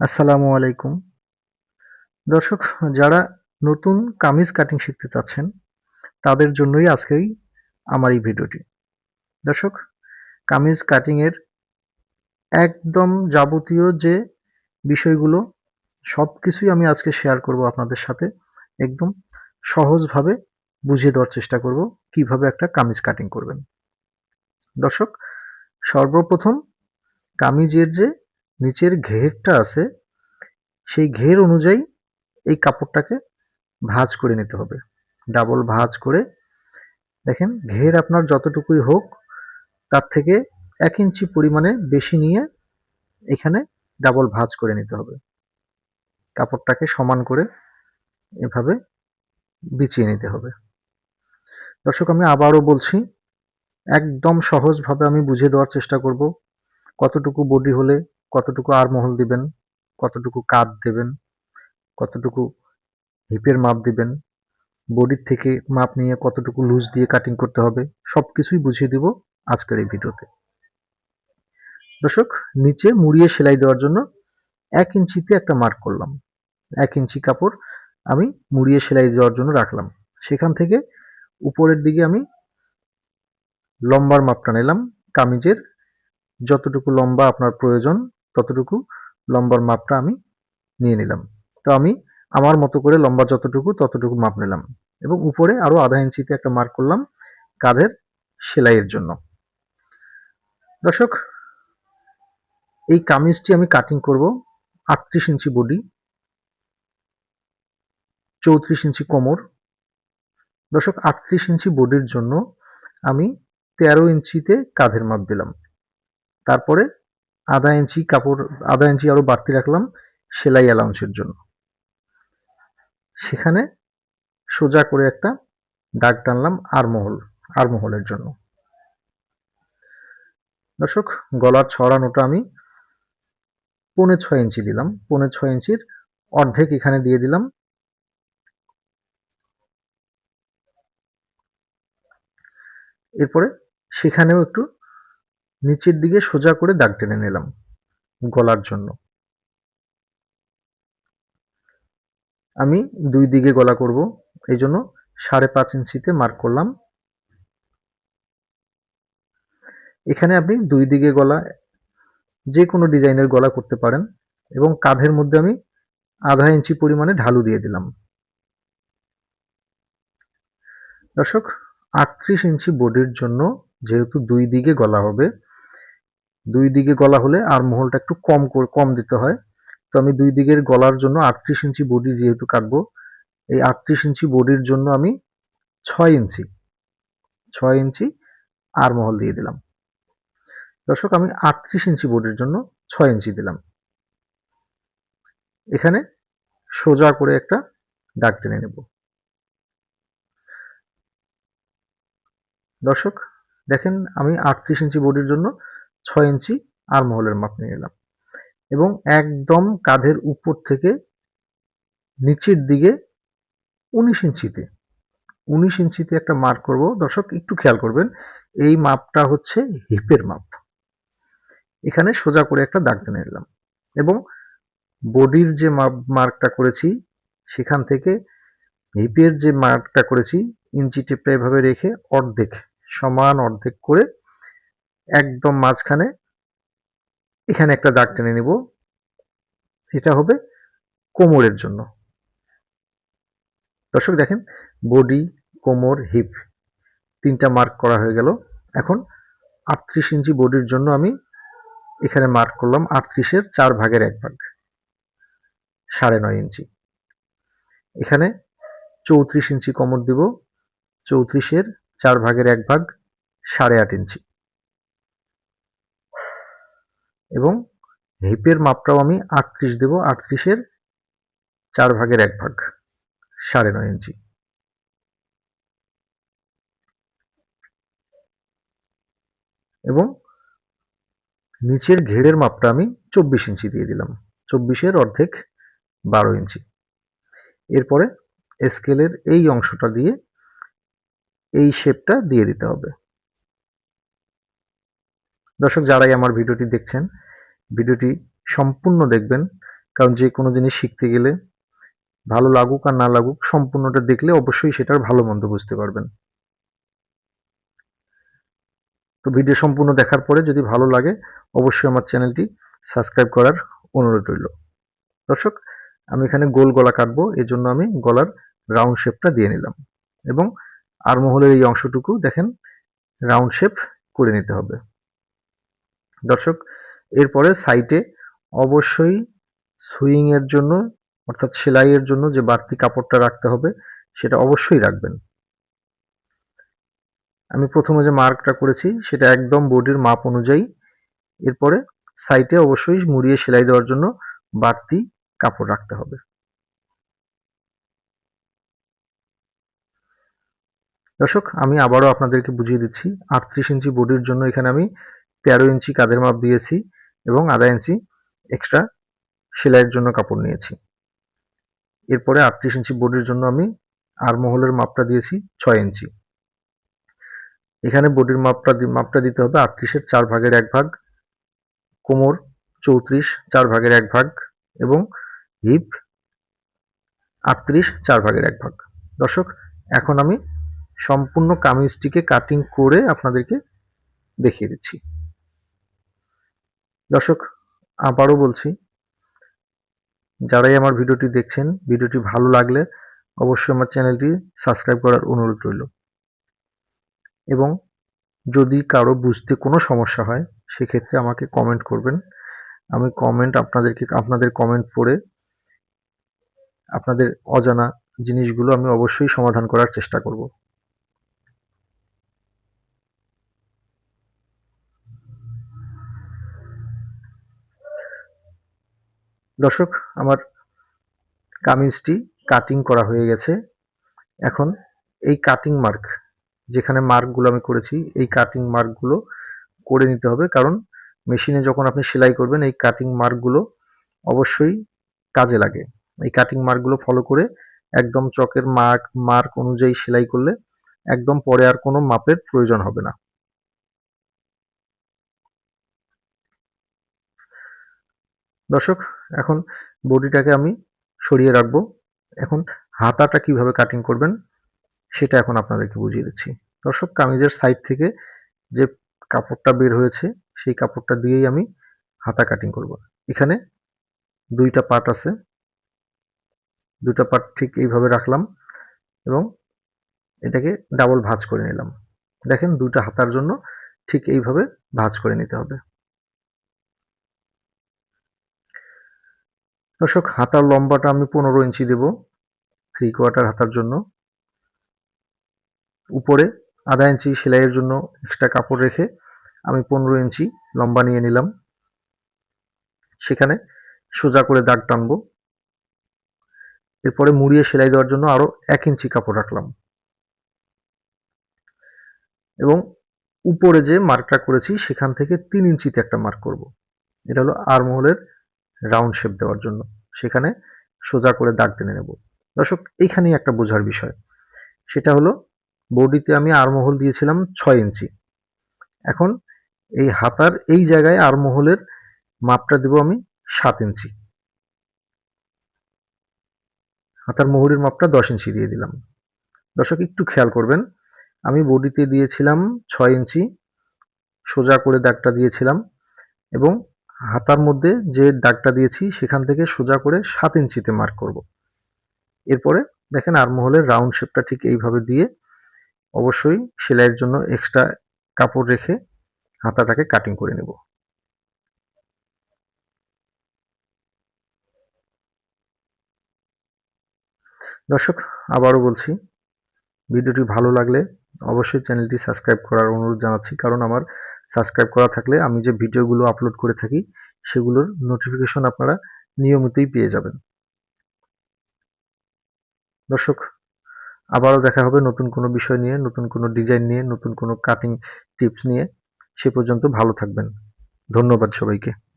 আসসালামু আলাইকুম। দর্শক, যারা নতুন কামিজ কাটিং শিখতে চাচ্ছেন, তাদের জন্যই আজকেই আমার এই ভিডিওটি। দর্শক, কামিজ কাটিংয়ের একদম যাবতীয় যে বিষয়গুলো সব কিছুই আমি আজকে শেয়ার করব আপনাদের সাথে। একদম সহজভাবে বুঝিয়ে দেওয়ার চেষ্টা করব কীভাবে একটা কামিজ কাটিং করবেন। দর্শক, সর্বপ্রথম কামিজের যে নিচের ঘেরটা আছে, সেই ঘের অনুযায়ী এই কাপড়টাকে ভাঁজ করে নিতে হবে। ডাবল ভাঁজ করে, দেখেন ঘের আপনার যতটুকুই হোক, তার থেকে এক ইঞ্চি পরিমাণে বেশি নিয়ে এখানে ডাবল ভাঁজ করে নিতে হবে। কাপড়টাকে সমান করে এভাবে বিছিয়ে নিতে হবে। দর্শক, আমি আবারও বলছি, একদম সহজভাবে আমি বুঝিয়ে দেওয়ার চেষ্টা করব কতটুকু বডি হলে কতটুকু আর মহল দিবেন, কতটুকু কাত দেবেন, কতটুকু হিপের মাপ দিবেন, বডির থেকে মাপ নিয়ে কতটুকু লুজ দিয়ে কাটিং করতে হবে সব কিছুই বুঝিয়ে দিব আজকের এই ভিডিওতে। দর্শক, নিচে মুড়িয়ে সেলাই দেওয়ার জন্য এক ইঞ্চিতে একটা মার্ক করলাম। এক ইঞ্চি কাপড় আমি মুড়িয়ে সেলাই দেওয়ার জন্য রাখলাম। সেখান থেকে উপরের দিকে আমি লম্বার মাপটা নিলাম, কামিজের যতটুকু লম্বা আপনার প্রয়োজন ততটুকু লম্বার মাপটা আমি নিয়ে নিলাম। তো আমি আমার মতো করে লম্বা যতটুকু ততটুকু মাপ নিলাম এবং উপরে আরও আধা ইঞ্চিতে একটা মার্ক করলাম কাঁধের সেলাইয়ের জন্য। দর্শক, এই কামিজটি আমি কাটিং করব আটত্রিশ ইঞ্চি বডি চৌত্রিশ ইঞ্চি কোমর। দর্শক, আটত্রিশ ইঞ্চি বডির জন্য আমি তেরো ইঞ্চিতে কাঁধের মাপ দিলাম। তারপরে আধা ইঞ্চি কাপড়, আধা ইঞ্চি আরও বাড়তি রাখলাম সেলাই অ্যালাউন্সের জন্য। সেখানে সোজা করে একটা দাগ টানলাম আরমহল, আরমহলের জন্য। দর্শক, গলার ছড়ানোটা আমি পৌনে ছয় ইঞ্চি দিলাম। পৌনে ছয় ইঞ্চির অর্ধেক এখানে দিয়ে দিলাম। এরপরে সেখানেও একটু নিচের দিকে সোজা করে দাগ টেনে নিলাম গলার জন্য। আমি দুই দিকে গলা করব, এই জন্য সাড়ে পাঁচ ইঞ্চিতে মার্ক করলাম। এখানে আপনি দুই দিকে গলা, যে কোনো ডিজাইনের গলা করতে পারেন এবং কাঁধের মধ্যে আমি আধা ইঞ্চি পরিমাণে ঢালু দিয়ে দিলাম। দর্শক, আটত্রিশ ইঞ্চি বডির জন্য যেহেতু দুই দিকে গলা হবে দুই দিকে গলা হলে আর মহলটা একটু কম কম দিতে হয়। তো আমি দুই দিকের গলার জন্য আটত্রিশ ইঞ্চি বডি যেহেতু কাটবো, এই আটত্রিশ ইঞ্চি বডির জন্য আমি ছয় ইঞ্চি ছয় ইঞ্চি আর মহল দিয়ে দিলাম। দর্শক, আমি আটত্রিশ ইঞ্চি বডির জন্য ছয় ইঞ্চি দিলাম। এখানে সোজা করে একটা দাগ টেনে নেব। দর্শক, দেখেন আমি আটত্রিশ ইঞ্চি বডির জন্য ছয় ইঞ্চি আর মহলের মাপ নিয়ে নিলাম এবং একদম কাঁধের উপর থেকে নিচের দিকে উনিশ ইঞ্চিতে উনিশ ইঞ্চিতে একটা মার্ক করব। দর্শক, একটু খেয়াল করবেন, এই মাপটা হচ্ছে হিপের মাপ। এখানে সোজা করে একটা দাগ টেনে নিলাম এবং বডির যে মার্কটা করেছি, সেখান থেকে হিপের যে মার্কটা করেছি ইঞ্চি টেপটা এভাবে রেখে অর্ধেক, সমান অর্ধেক করে একদম মাঝখানে। এখানে একটা দাগ টেনে নিব। এটা হবে কোমরের জন্য। দর্শক দেখেন, বডি, কোমর হিপ তিনটা মার্ক করা হয়ে গেল। এখন আটত্রিশ ইঞ্চি বডির জন্য আমি এখানে মার্ক করলাম আটত্রিশের চার ভাগের এক ভাগ, সাড়ে নয় ইঞ্চি। এখানে চৌত্রিশ ইঞ্চি কোমর দিব, চৌত্রিশের চার ভাগের এক ভাগ, সাড়ে আট ইঞ্চি। এবং হিপের মাপটাও আমি আটত্রিশ দেব। আটত্রিশের চার ভাগের এক ভাগ, সাড়ে নয় ইঞ্চি। এবং নিচের ঘেরের মাপটা আমি চব্বিশ ইঞ্চি দিয়ে দিলাম। চব্বিশের অর্ধেক বারো ইঞ্চি। এরপরে স্কেলের এই অংশটা দিয়ে এই শেপটা দিয়ে দিতে হবে। দর্শক যারাই আমার ভিডিওটি দেখছেন, ভিডিওটি সম্পূর্ণ দেখবেন, কারণ যে কোনো জিনিস শিখতে গেলে, ভালো লাগুক আর না লাগুক, সম্পূর্ণটা দেখলে অবশ্যই সেটার ভালো মন্দ বুঝতে পারবেন। তো ভিডিও সম্পূর্ণ দেখার পরে যদি ভালো লাগে, অবশ্যই আমার চ্যানেলটি সাবস্ক্রাইব করার অনুরোধ রইল। দর্শক, আমি এখানে গোল গলা কাটবো জন্য আমি গলার রাউন্ড শেপটা দিয়ে নিলাম এবং আর আরমহলের এই অংশটুকু দেখেন, রাউন্ড শেপ করে নিতে হবে। দর্শক, এরপরে সাইটে অবশ্যই সুইং এর জন্য, অর্থাৎ সেলাইয়ের জন্য যে বাড়তি কাপড়টা রাখতে হবে, সেটা অবশ্যই রাখবেন। আমি প্রথমে যে মার্কটা করেছি, সেটা একদম বডির মাপ অনুযায়ী। এরপরে সাইটে অবশ্যই মুড়িয়ে সেলাই দেওয়ার জন্য বাড়তি কাপড় রাখতে হবে। দর্শক, আমি আবারও আপনাদেরকে বুঝিয়ে দিচ্ছি, আটত্রিশ ইঞ্চি বডির জন্য এখানে আমি তেরো ইঞ্চি কাদের মাপ দিয়েছি এবং আধা ইঞ্চি এক্সট্রা সেলাইয়ের জন্য কাপড় নিয়েছি। এরপরে আটত্রিশ ইঞ্চি বোর্ডের জন্য আমি আর মহলের মাপটা দিয়েছি ছয় ইঞ্চি। এখানে বডির মাপটা মাপটা দিতে হবে আটত্রিশের চার ভাগের এক ভাগ, কোমর চৌত্রিশ চার ভাগের এক ভাগ এবং হিপ আটত্রিশ চার ভাগের এক ভাগ। দর্শক, এখন আমি সম্পূর্ণ কামিজটিকে কাটিং করে আপনাদেরকে দেখিয়ে দিচ্ছি। দর্শক, আবারও বলছি, যারাই আমার ভিডিওটি দেখছেন, ভিডিওটি ভালো লাগলে অবশ্যই আমার চ্যানেলটি সাবস্ক্রাইব করার অনুরোধ রইল। এবং যদি কারও বুঝতে কোনো সমস্যা হয়, সেক্ষেত্রে আমাকে কমেন্ট করবেন। আমি কমেন্ট আপনাদেরকে, আপনাদের কমেন্ট পড়ে আপনাদের অজানা জিনিসগুলো আমি অবশ্যই সমাধান করার চেষ্টা করব। দর্শক, আমার কামিজটি কাটিং করা হয়ে গেছে। এখন এই কাটিং মার্ক যেখানে মার্কগুলো আমি করেছি, এই কাটিং মার্কগুলো করে নিতে হবে। কারণ মেশিনে যখন আপনি সেলাই করবেন, এই কাটিং মার্কগুলো অবশ্যই কাজে লাগে। এই কাটিং মার্কগুলো ফলো করে একদম চকের মার্ক মার্ক অনুযায়ী সেলাই করলে একদম পরে আর কোনো মাপের প্রয়োজন হবে না। দর্শক, এখন বডিটাকে আমি সরিয়ে রাখব। এখন হাতাটা কীভাবে কাটিং করবেন, সেটা এখন আপনাদেরকে বুঝিয়ে দিচ্ছি। দর্শক, কামিজের সাইড থেকে যে কাপড়টা বের হয়েছে, সেই কাপড়টা দিয়েই আমি হাতা কাটিং করব। এখানে দুইটা পার্ট আছে। দুটা পার্ট ঠিক এইভাবে রাখলাম এবং এটাকে ডাবল ভাঁজ করে নিলাম। দেখেন, দুইটা হাতার জন্য ঠিক এইভাবে ভাঁজ করে নিতে হবে। দর্শক, হাতার লম্বাটা আমি পনেরো ইঞ্চি দেব থ্রি কোয়ার্টার হাতার জন্য। উপরে আধা ইঞ্চি সেলাইয়ের জন্য এক্সট্রা কাপড় রেখে আমি পনেরো ইঞ্চি লম্বা নিয়ে নিলাম। সেখানে সোজা করে দাগ টানবো। এরপরে মুড়িয়ে সেলাই দেওয়ার জন্য আরও এক ইঞ্চি কাপড় রাখলাম। এবং উপরে যে মার্কটা করেছি, সেখান থেকে তিন ইঞ্চিতে একটা মার্ক করব। এটা হলো আরমহলের রাউন্ড শেপ দেওয়ার জন্য। সেখানে সোজা করে দাগ টেনে নেব। দর্শক, এইখানেই একটা বোঝার বিষয়। সেটা হলো, বডিতে আমি আরমহল দিয়েছিলাম ছয় ইঞ্চি। এখন এই হাতার এই জায়গায় আরমহলের মাপটা দেব আমি সাত ইঞ্চি। হাতার মোহরির মাপটা দশ ইঞ্চি দিয়ে দিলাম। দর্শক, একটু খেয়াল করবেন, আমি বডিতে দিয়েছিলাম ছয় ইঞ্চি, সোজা করে দাগটা দিয়েছিলাম এবং হাতার মধ্যে যে দাগটা দিয়েছি, সেখান থেকে সোজা করে সাত ইঞ্চিতে মার্ক করব। এরপরে দেখেন আরমহলের রাউন্ড শেপটা ঠিক এইভাবে দিয়ে অবশ্যই সেলাইয়ের জন্য এক্সট্রা কাপড় রেখে হাতাটাকে কাটিং করে নেব। দর্শক, আবারও বলছি, ভিডিওটি ভালো লাগলে অবশ্যই চ্যানেলটি সাবস্ক্রাইব করার অনুরোধ জানাচ্ছি, কারণ আমার সাবস্ক্রাইব করা থাকলে আমি যে ভিডিওগুলো আপলোড করে থাকি, সেগুলোর নোটিফিকেশন আপনারা নিয়মিতই পেয়ে যাবেন। দর্শক, আবারও দেখা হবে নতুন কোনো বিষয় নিয়ে, নতুন কোনো ডিজাইন নিয়ে, নতুন কোনো কাটিং টিপস নিয়ে। সে পর্যন্ত ভালো থাকবেন। ধন্যবাদ সবাইকে।